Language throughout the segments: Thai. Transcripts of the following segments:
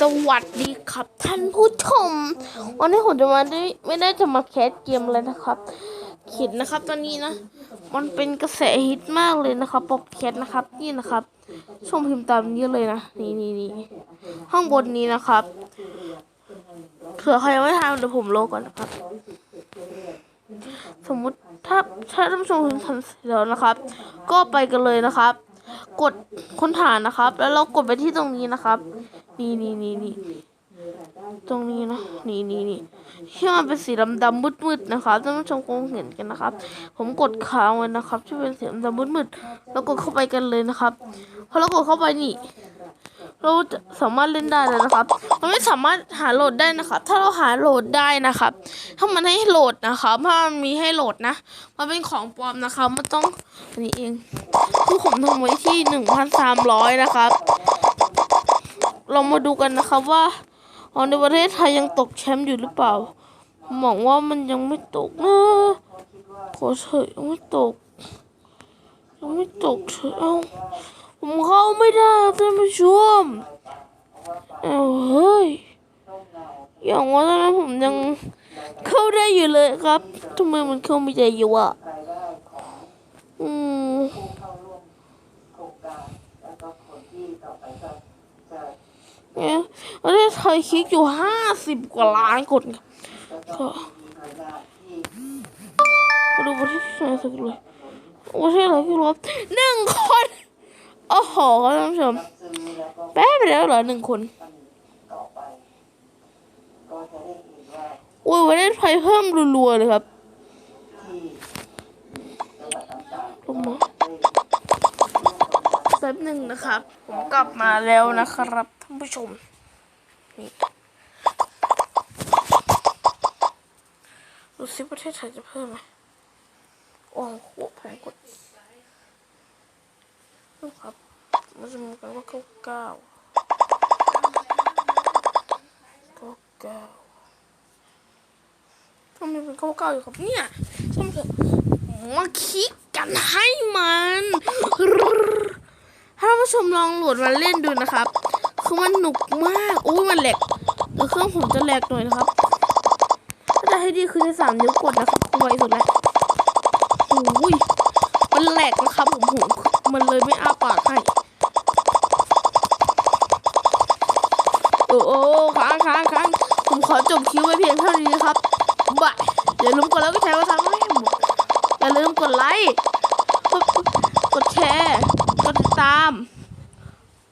สวัสดีครับท่านผู้ชม วันนี้ผมจะมาได้ไม่ได้จะมาแคสเกมเลยนะครับขิดนะครับตอนนี้นะ มันเป็นกระแสฮิตมากเลยนะครับป๊อปแคสนะครับนี่นะครับชมพิมพ์ตามนี้เลยนะนี่นี่นี่ข้างบนนี้นะครับเผื่อใครยังไม่ทำเดี๋ยวผมโลก่อนนะครับ สมมุติถ้าถ้าท่านผู้ชมทำเสร็จแล้วนะครับ ก็ไปกันเลยนะครับ กดค้นหานะครับ แล้วเรากดไปที่ตรงนี้นะครับ นี่นี่นี่นี่ตรงนี้นะนี่นี่นี่ที่มันเป็นสีดำดำมืดมืดๆนะครับท่านผู้ชมคงเห็นกันนะครับ ผมกดค้างไว้นะครับที่เป็นสีดำดำมืดมืดๆแล้วกดเข้าไปกันเลยนะครับพอเรากดเข้าไปนี่ เราจะสามารถเล่นได้เลยนะครับ มันไม่สามารถหาโหลดได้นะครับ ถ้าเราหาโหลดได้นะครับ ถ้ามันให้โหลดนะครับถ้ามันมีให้โหลดนะ มันเป็นของปลอมนะครับมันต้องอันนี้เองคือผมทำไว้ที่หนึ่งพันสามร้อยนะครับ เรามาดูกันนะครับว่าอ๋อในประเทศไทยยังตกแชมป์อยู่หรือเปล่าผมหวังว่ามันยังไม่ตกนะขอเถอะยังไม่ตก ยังไม่ตกเถอะเอาผมเข้าไม่ได้ท่านผู้ชมเอ้าเฮ้ยอย่างว่าตอนนั้นผมยังเข้าได้อยู่เลยครับทำไมมันเข้าไม่ได้อยู่อะ อืมเนี่ยประเทศไท ยคลิกอยู่ห้าสิบกว่าล้านคนครับก็มาดูประเทศไทยสักเลยประเทศไทยคือรบหนึ่งคนโอ้โหท่านผู้ชมแป๊บไปแล้วเหรอหนึ่งคนอุ้ยวันนี้ไฟเพิ่มรัวๆเลยครับลงมาแป๊บหนึ่งนะครับ ผมกลับมาแล้วนะครับท่านผู้ชม นี่ดูซิประเทศไทยจะเพิ่มไหมโอ้โหผมกดนี่ครับมันจะมีกันว่าเก้าเก้าเก้าเก้าทำไมเป็นเก้าเก้าอยู่ครับเนี่ยช่างเถอะมาคิดกันให้มัน ถ้าท่านผู้ชมลองโหลดมาเล่นดูนะครับ คือมันหนุกมากโอ้ยมันแหลกเดี๋ยวเครื่องผมจะแหลกหน่อยนะครับถ้าจะให้ดีคือใช้สามนิ้วกดนะครับคือไวสุดแล้วโอ้ยมันแหลกนะครับผมหูมันเลยไม่อ้าปากให้โอ้โอ้ค้างค้างค้างผมขอจบคิวไว้เพียงเท่านี้ครับบายอย่าลืมกดแล้วก็แชร์ไว้ทา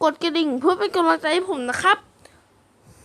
กดกระดิ่งเพื่อเป็นกำลังใจให้ผมนะครับ